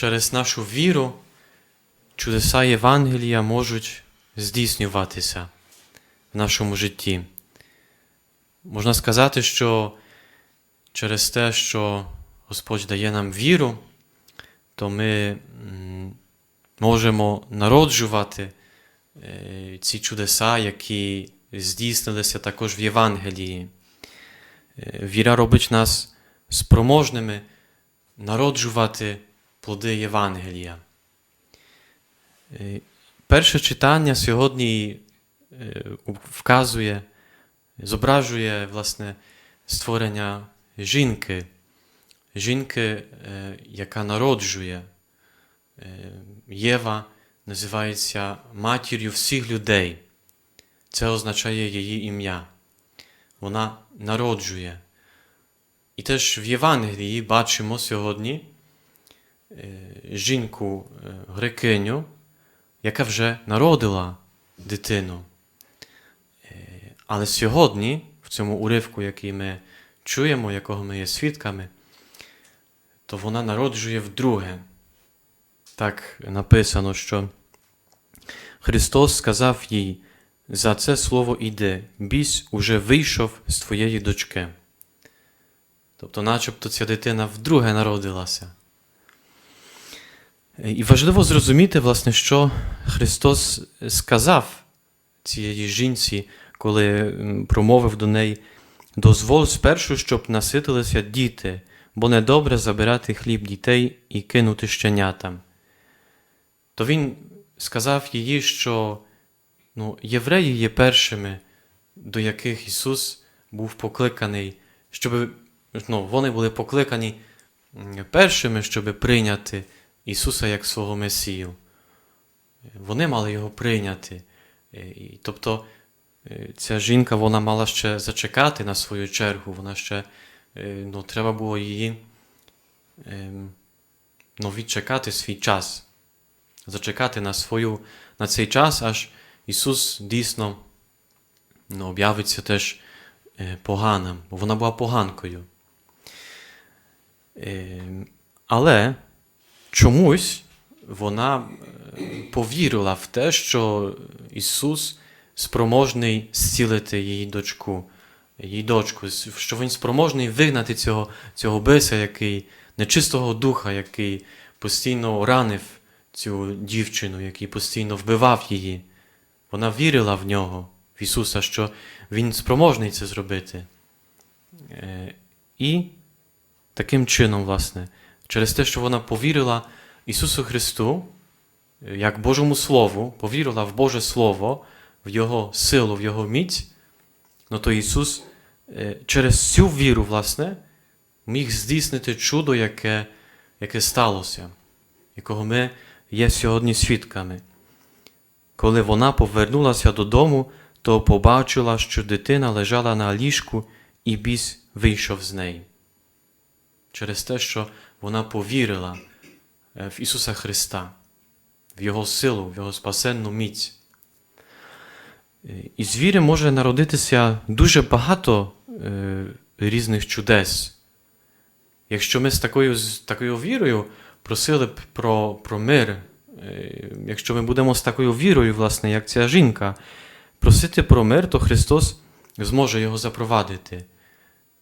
через нашу віру чудеса Євангелія можуть здійснюватися в нашому житті. Можна сказати, що через те, що Господь дає нам віру, то ми можемо народжувати е, ці чудеса, які здійснилися також в Євангелії. Е, Віра робить нас спроможними народжувати плоди Євангелія. Е, Перше читання сьогодні е, вказує, зображує власне створення жінки, жінки, е, яка народжує. Єва називається матір'ю всіх людей. Це означає її ім'я. Вона народжує. І теж в Євангелії бачимо сьогодні жінку е, грекиню, яка вже народила дитину. Е, Але сьогодні, в цьому уривку, який ми чуємо, якого ми є свідками, то вона народжує вдруге. Так написано, що Христос сказав їй, за це слово іде, бісь уже вийшов з твоєї дочки. Тобто, начебто ця дитина вдруге народилася. І важливо зрозуміти, власне, що Христос сказав цієї жінці, коли промовив до неї: дозволь спершу, щоб наситилися діти, бо недобре забирати хліб дітей і кинути щенятам. То Він сказав їй, що ну, євреї є першими, до яких Ісус був покликаний, щоб ну, вони були покликані першими, щоб прийняти Ісуса як свого Месію. Вони мали його прийняти. Е, тобто е, ця жінка вона мала ще зачекати на свою чергу, вона ще е, ну, треба було її ем, ну, відчекати свій час, зачекати на, свою, на цей час, аж Ісус дійсно ну, об'явиться теж поганим, бо вона була поганкою. Е, Але чомусь вона е, повірила в те, що Ісус спроможний зцілити її дочку, її дочку, що Він спроможний вигнати цього, цього биса, який, нечистого духа, який постійно ранив цю дівчину, який постійно вбивав її. Вона вірила в нього, в Ісуса, що Він спроможний це зробити. Е, І таким чином, власне, через те, що вона повірила Ісусу Христу, як Божому Слову, повірила в Боже Слово, в Його силу, в Його міць, ну то Ісус е, через цю віру, власне, міг здійснити чудо, яке, яке сталося, якого ми є сьогодні свідками. Коли вона повернулася додому, то побачила, що дитина лежала на ліжку, і біс вийшов з неї. Через те, що вона повірила е, в Ісуса Христа, в Його силу, в Його спасенну міць. Е, І з віри може народитися дуже багато е, різних чудес. Якщо ми з такою, з такою вірою просили б про, про мир, якщо ми будемо з такою вірою, власне, як ця жінка, просити про мир, то Христос зможе його запровадити.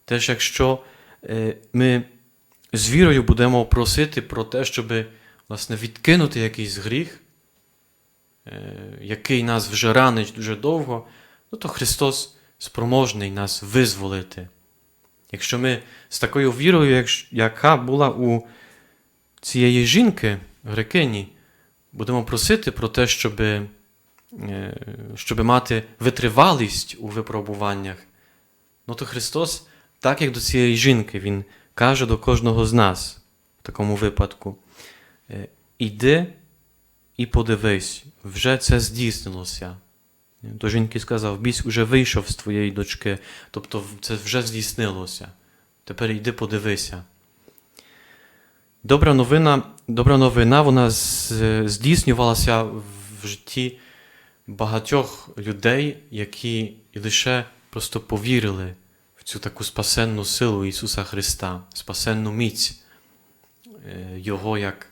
Теж якщо ми з вірою будемо просити про те, щоб власне, відкинути якийсь гріх, е, який нас вже ранить дуже довго, ну, то Христос спроможний нас визволити. Якщо ми з такою вірою, яка була у цієї жінки, грекині, будемо просити про те, щоб, е, щоб мати витривалість у випробуваннях, ну то Христос, так як до цієї жінки, Він каже до кожного з нас в такому випадку: е, іди і подивись, вже це здійснилося. До жінки сказав, бісь уже вийшов з твоєї дочки, тобто це вже здійснилося. Тепер йди подивися. Добра новина, добра новина вона здійснювалася в житті багатьох людей, які лише просто повірили цю таку спасенну силу Ісуса Христа, спасенну міць е, Його як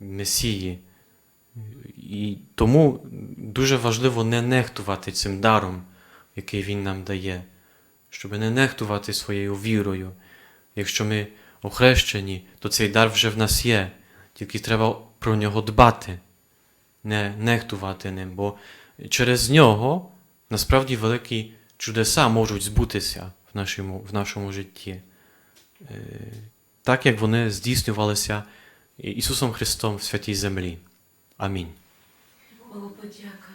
Месії. І тому дуже важливо не нехтувати цим даром, який Він нам дає, щоб не нехтувати своєю вірою. Якщо ми охрещені, то цей дар вже в нас є, тільки треба про нього дбати, не нехтувати ним, бо через нього насправді великі чудеса можуть збутися в нашому, в нашому житті. Е, Так як вони здійснювалися Ісусом Христом в святій землі. Амінь. Богу подяка.